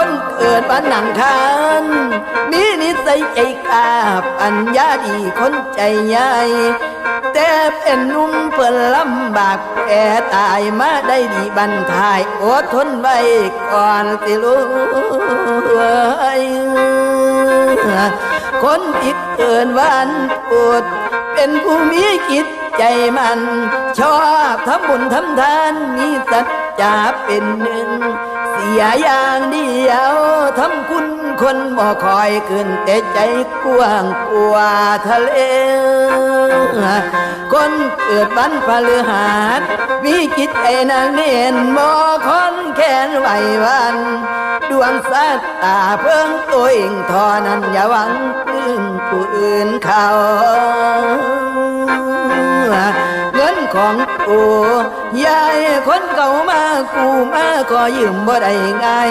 คนเกิดบ้านหนังคาน มีนิสัยใจกล้าปัญญาดีคนใจใหญ่แต่เป็นนุ่มเพื่นลำบากแก่ตายมาได้ดีบันทายอดทนไว้ก่อนสิลูกคนติดเกินวันปวดเป็นผู้มีจิตใจมัน ชอบทำบุญทำทานมีสัจจะเป็นหนึ่ง สียอย่างเดียวทำคุณคนบ่คอยขึ้นแต่ใจกว้างกว่าทะเล คนเกิดวันพฤหัสมีจิตใจนางเนียนบ่คอนแขนไหววัน ดวงสาตาเพิ่งตัวเองทอนั้นอย่าหวังพึ่งผู้อื่นเขา ของกูยายคนเก่ามากูมาขอยืมบ่ได้ง่าย